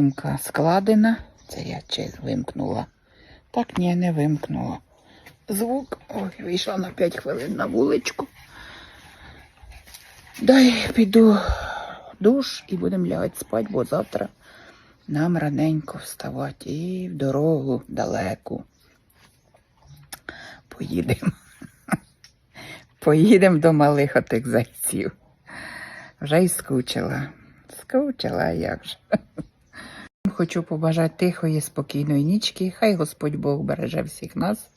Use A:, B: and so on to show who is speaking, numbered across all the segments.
A: Сумка складена. Це я чи вимкнула. Так, ні, не вимкнула. Звук. Ой, вийшла на 5 хвилин на вуличку. Дай піду душ і будемо лягати спати, бо завтра нам раненько вставати і в дорогу далеку. Поїдемо. Поїдемо до малих отих зайців. Вже й скучила. Скучила, як же. Хочу побажати тихої, спокійної нічки. Хай Господь Бог береже всіх нас,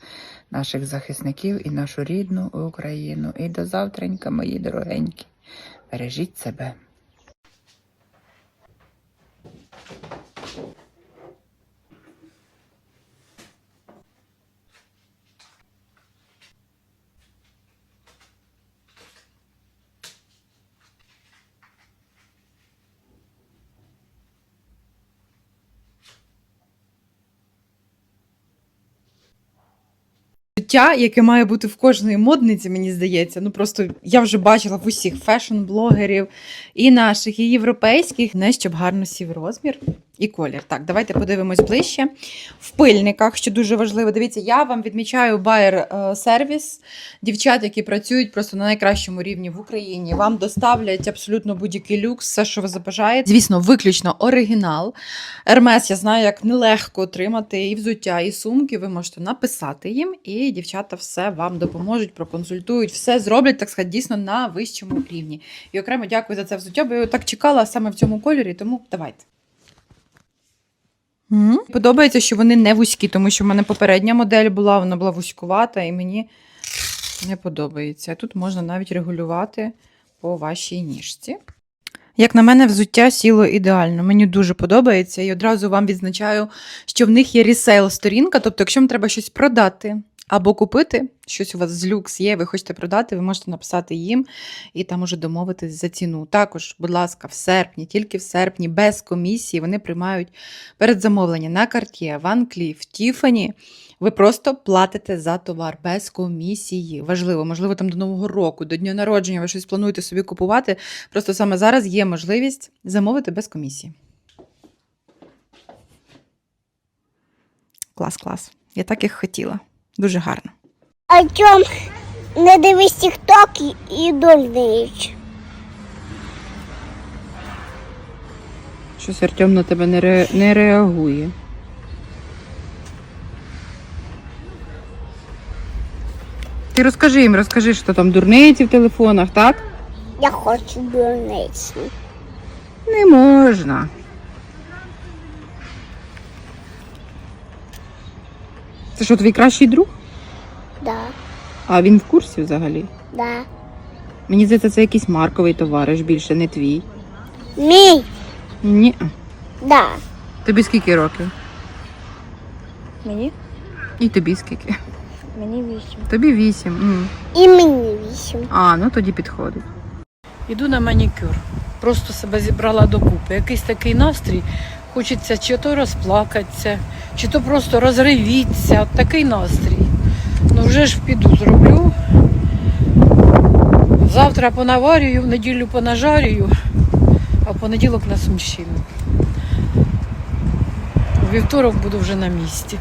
A: наших захисників і нашу рідну Україну. І до завтренька, мої дорогенькі. Бережіть себе.
B: Життя, яке має бути в кожної модниці, мені здається. Ну просто я вже бачила в усіх фешн-блогерів і наших, і європейських, не щоб гарно сів розмір і колір. Так, давайте подивимось ближче. В пильниках, що дуже важливо, дивіться, я вам відмічаю байер сервіс. Дівчат, які працюють просто на найкращому рівні в Україні. Вам доставлять абсолютно будь-який люкс, все, що ви забажаєте. Звісно, виключно оригінал. Ермес, я знаю, як нелегко отримати і взуття, і сумки. Ви можете написати їм, і дівчата все вам допоможуть, проконсультують, все зроблять, так сказати, дійсно на вищому рівні. І окремо дякую за це взуття, бо я так чекала саме в цьому кольорі, тому давайте. М, Подобається, що вони не вузькі, тому що в мене попередня модель була, вона була вузькувата, і мені не подобається. Тут можна навіть регулювати по вашій ніжці. Як на мене, взуття сіло ідеально. Мені дуже подобається. І одразу вам відзначаю, що в них є ресейл-сторінка. Тобто, якщо вам треба щось продати або купити, щось у вас з люкс є, ви хочете продати, ви можете написати їм і там уже домовитись за ціну. Також, будь ласка, в серпні, тільки в серпні, без комісії, вони приймають передзамовлення на Cartier, Van Cleef, Tiffany. Ви просто платите за товар без комісії. Важливо, можливо, там до Нового року, до дня народження ви щось плануєте собі купувати. Просто саме зараз є можливість замовити без комісії. Клас, клас. Я так їх хотіла. Дуже гарно.
C: А чом не дивись тік-ток і- і дурниєш?
A: Щось Артем на тебе не, ре... не реагує. Ти розкажи їм, розкажи, що там дурниці в телефонах, так?
C: Я хочу дурниці.
A: Не можна. Це що, твій кращий друг?
C: Да,
A: А він в курсі взагалі?
C: да.
A: Мені здається, це якийсь марковий товариш, більше не твій.
C: Мій,
A: Ні.
C: да.
A: Тобі скільки років?
B: Мені?
A: І тобі скільки?
B: Мені вісім.
A: Тобі вісім. М.
C: І мені вісім.
A: А, ну тоді підходить.
D: Іду на манікюр. Просто себе зібрала докупи. Якийсь такий настрій. Хочеться чи то розплакатися, чи то просто розривіться. Такий настрій. Ну вже ж піду зроблю. Завтра понаварюю, в неділю понажарюю, а в понеділок на сумщину. У вівторок буду вже на місці.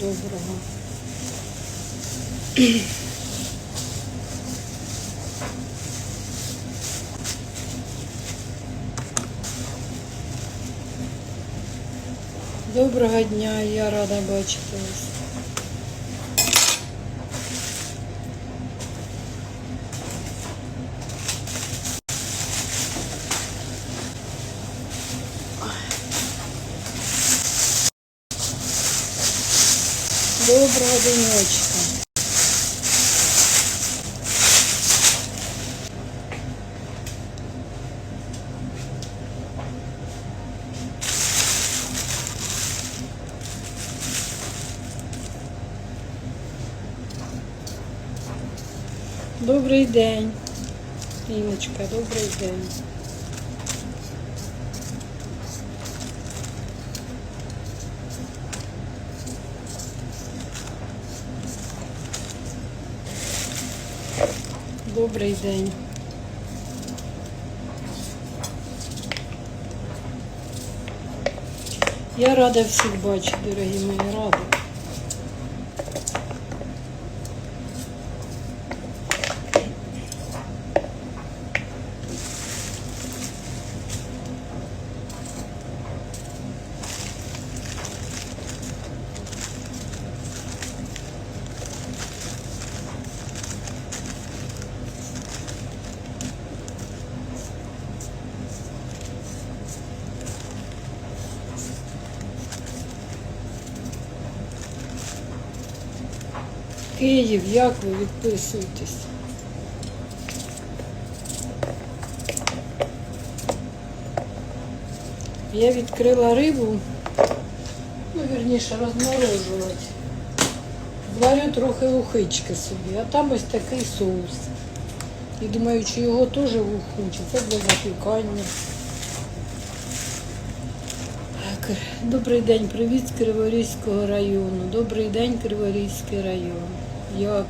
D: Доброго. Доброго дня, я рада бачити вас. Денечка. Добрий день. Іночка, добрий день. Добрий день. Я рада всіх бачити, дорогі мої, рада. Київ, як ви відписуєтесь? Я відкрила рибу, ну, вірніше, розморожувати. Зварю трохи ухички собі, а там ось такий соус. І думаю, чи його теж в уху, чи це для запікання. Добрий день, привіт з Криворізького району. Добрий день, Криворізький район. Як?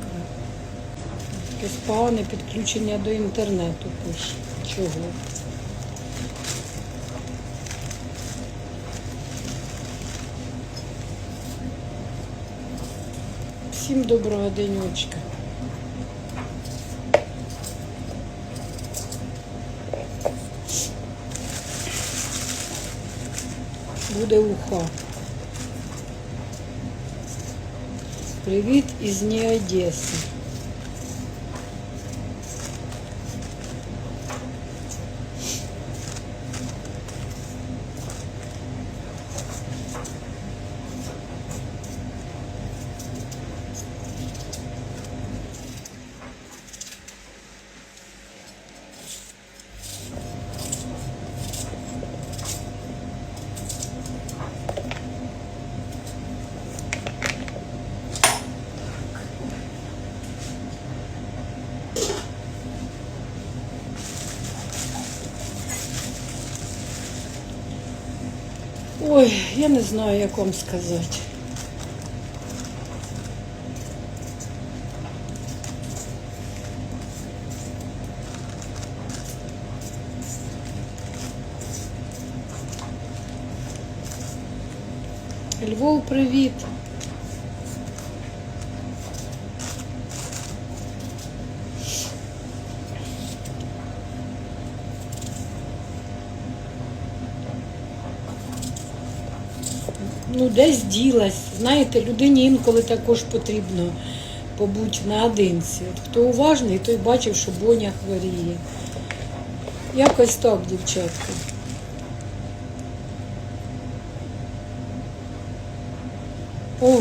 D: Якесь погане підключення до інтернету пише. Чого? Всім доброго денечка. Буде уха. Привіт із Одеси. Ой, я не знаю, як вам сказати. Львов, привіт. Десь ділась. Знаєте, людині інколи також потрібно побути наодинці. От хто уважний, той бачив, що Боня хворіє. Якось так, дівчатка. Ого.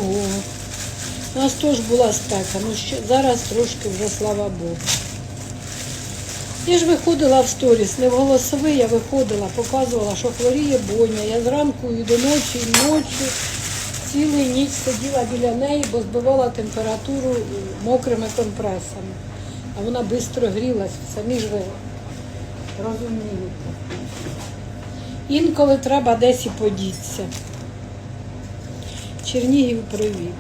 D: У нас теж була спека, ну зараз трошки вже слава Богу. Я ж виходила в сторіс, не в голосовий, я виходила, показувала, що хворіє Боня. Я зранку і до ночі, і ночі цілу ніч сиділа біля неї, бо збивала температуру мокрими компресами. А вона швидко грілась, самі ж ви розумієте. Інколи треба десь і подітися. Чернігів, привіт.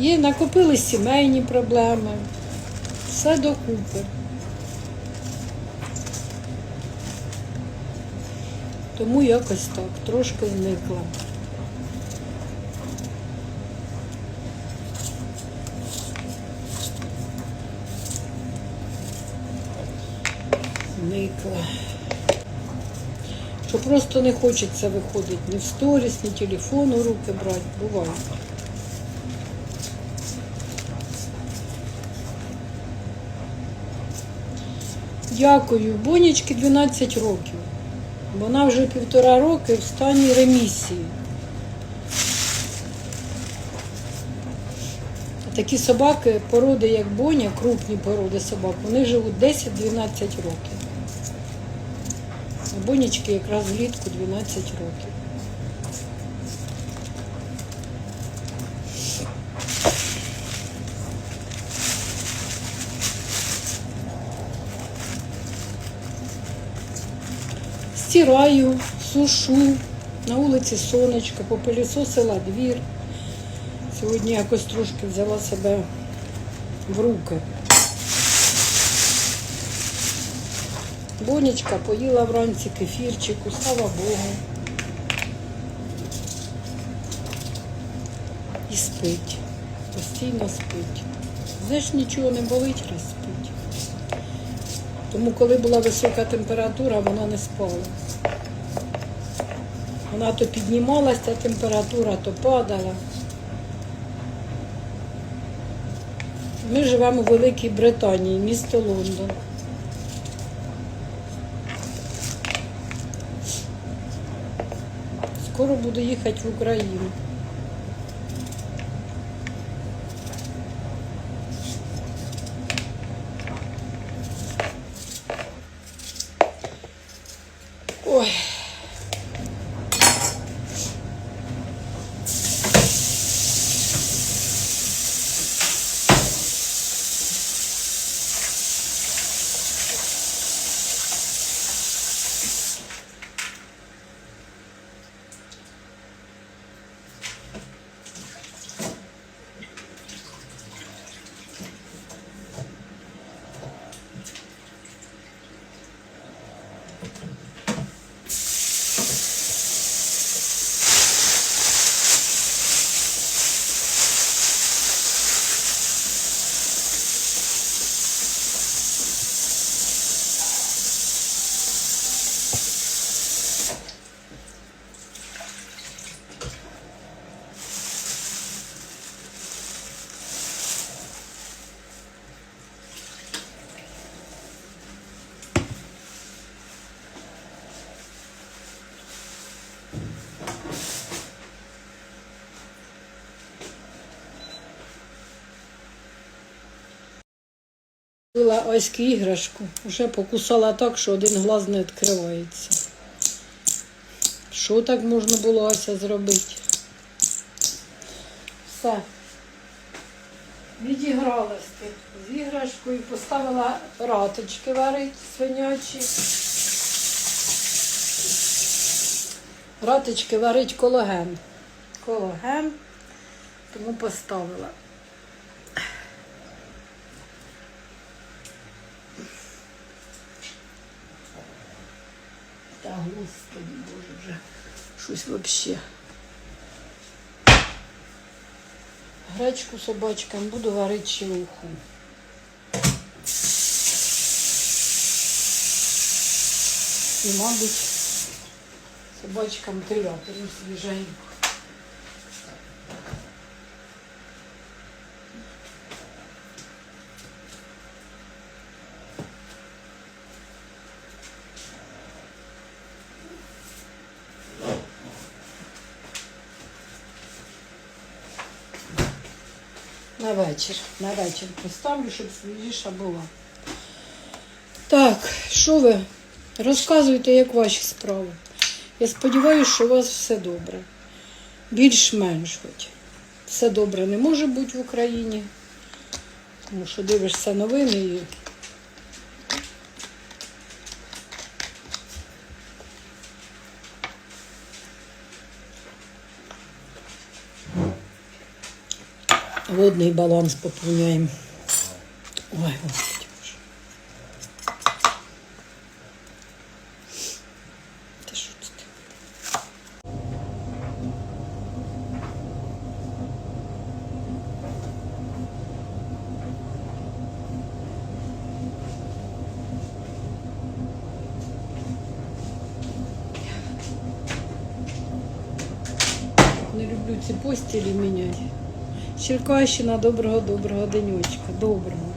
D: Є, накопились сімейні проблеми. Все докупи. Тому якось так, трошки зникла. Зникла. Що просто не хочеться виходити ні в сторіс, ні телефон у руки брати. Буває. Дякую. бонечки 12 років. Вона вже півтора роки в стані ремісії. Такі собаки, породи як Боня, крупні породи собак, вони живуть 10-12 років. А Бонічки якраз влітку 12 років. Стираю, сушу, на вулиці сонечко, попилісосила двір. Сьогодні якось трошки взяла себе в руки. Бонечка поїла вранці кефірчику, слава Богу. І спить. Постійно спить. Ж нічого не болить, раз. Тому коли була висока температура, вона не спала. Вона то піднімалася, температура, то падала. Ми живемо у Великій Британії, місто Лондон. Скоро буду їхати в Україну. Купила ось іграшку, вже покусала так, що один глаз не відкривається. Що так можна було Ася зробити? Все. Відігралась ти з іграшкою, поставила раточки варить свинячі. Раточки варить кологен. Кологен, тому поставила. Та господи боже вже щось вообще. Гречку собачкам буду варити уху. І, мабуть, собачкам тряпину свіженьку. На вечір. На вечір поставлю, щоб свіжіша була. Так, що ви? Розказуйте, як ваші справи. Я сподіваюся, що у вас все добре. Більш-менш хоч. Все добре не може бути в Україні. Тому що дивишся новини і водный баланс пополняем. Ой, господи боже. Да что? Не ну, люблю ці постілі міняти. Черкащина, доброго, доброго денечка, доброго.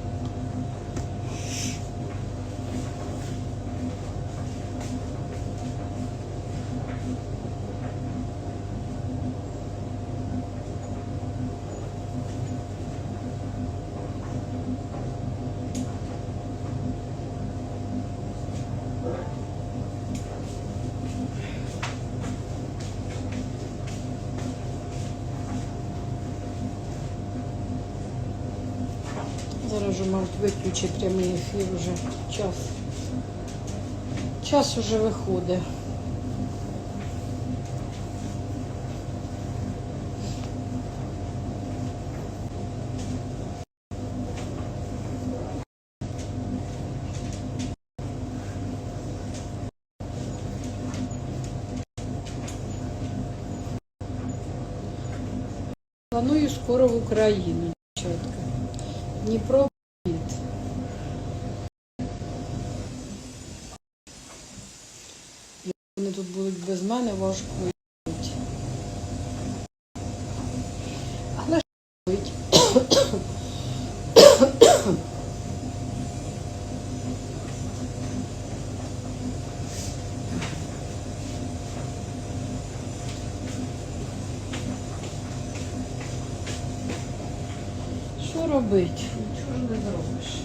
D: Зараз же, мабуть, виключить прямий ефір уже час. Час уже виходить. Планую скоро в Україну, дівчатка. Дніпро привіт. Як Вони тут будуть без мене важко йти. Але ж робить. Що робити? Нічого ж не зробиш.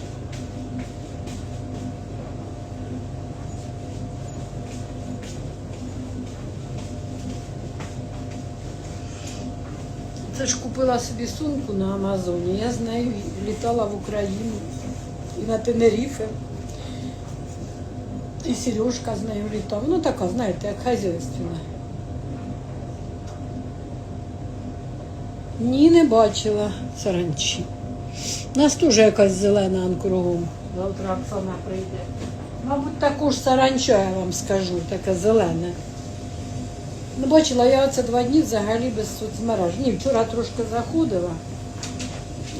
D: Це ж купила собі сумку на Амазоні. Я з нею літала в Україну і на Тенеріфе. І Сережка з нею літав. Ну така, знаєте, як хазяйственна. Ні, не бачила саранчі. У нас теж якась зелена кругом. Завтра Оксана прийде. Мабуть, таку ж саранчу, я вам скажу, таке зелене. Ну, бачила, я оце два дні взагалі без соцмереж. Ні, вчора трошки заходила,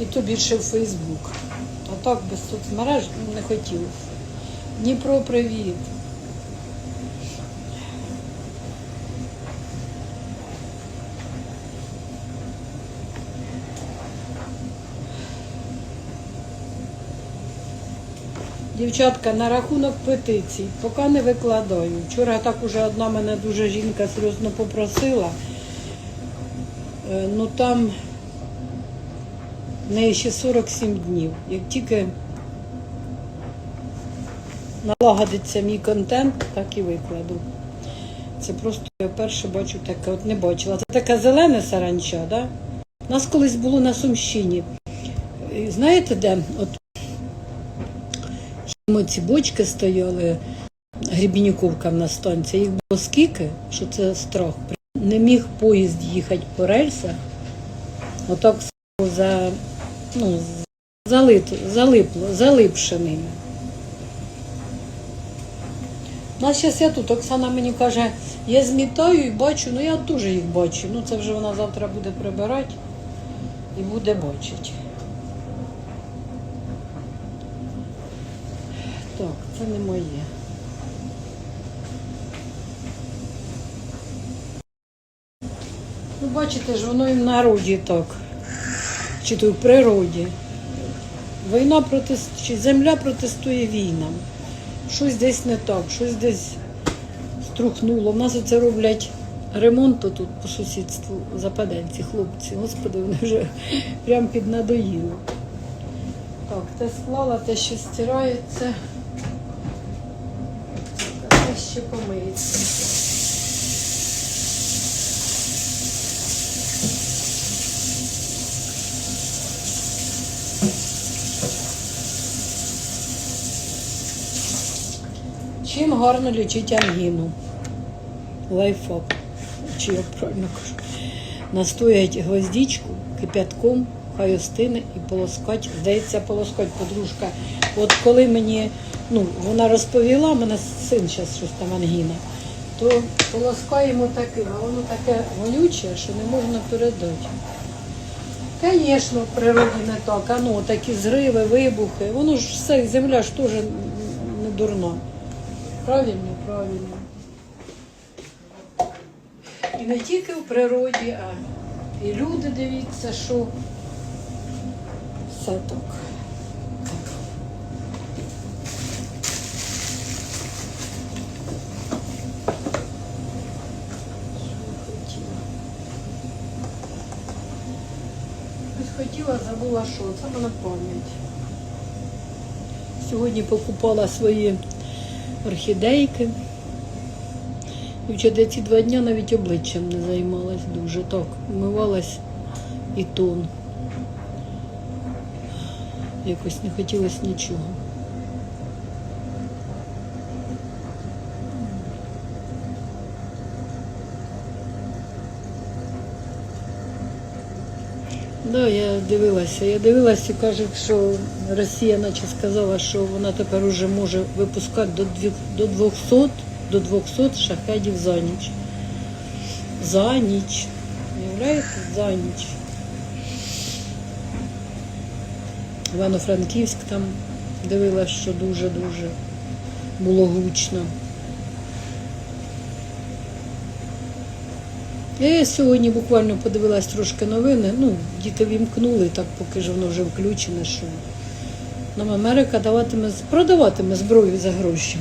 D: і то більше в Фейсбук. А так без соцмереж не хотілося. Дніпро, привіт. Дівчатка, на рахунок петицій, поки не викладаю. Вчора так уже одна мене дуже жінка серйозно попросила. Е, Ну там в неї ще 47 днів. Як тільки налагодиться мій контент, так і викладу. Це просто я вперше бачу таке, от не бачила. Це таке зелене саранча, да? У нас колись було на Сумщині. Знаєте, де? От ми ці бочки стояли, Гребінюковка на станції, їх було скільки, що це страх. Не міг поїзд їхати по рельсах, отак за, ну, залит, залипло, залипше ними. Нас зараз я тут, Оксана мені каже, я змітаю і бачу, ну я теж їх бачу. Ну це вже вона завтра буде прибирати і буде бачити. Так, це не моє. Ну, бачите ж, воно і в народі так. Чи то в природі. Війна протестує, чи земля протестує війнам. Щось десь не так, щось десь струхнуло. У нас оце роблять ремонт тут по сусідству западенці, хлопці. Господи, вони вже прям піднадоїли. Так, те склала, те ще стирається. Ще помиється. Чим гарно лічить ангіну? Лайфхак. Чи як правильно кажу? Настоять гвоздичку кипятком, хай остине і полоскать. Здається, полоскать подружка. От коли мені, ну, вона розповіла, мене син зараз щось там ангіна, то полоскаємо таким, а воно таке вонюче, що не можна передати. Звісно, в природі не так. А ну, такі зриви, вибухи. Воно ж все, земля ж теж не дурна. Правильно, правильно. І не тільки в природі, а І люди, дивіться, що все так. Щось забула що. Це мене пам'ять. Сьогодні покупала свої орхідейки. Дівчата, я ці два дні навіть обличчям не займалась дуже. Так, вмивалась і тон. Якось не хотілося нічого. Да, я дивилася. Я дивилася і каже, що Росія наче сказала, що вона тепер уже може випускати до до 200, до 200 шахедів за ніч. За ніч. Уявляєте? За ніч. Івано-Франківськ там дивилася, що дуже-дуже було гучно. Я сьогодні буквально подивилась трошки новини. Ну, діти вімкнули, так поки ж воно вже включене, що нам Америка даватиме, продаватиме зброю за гроші.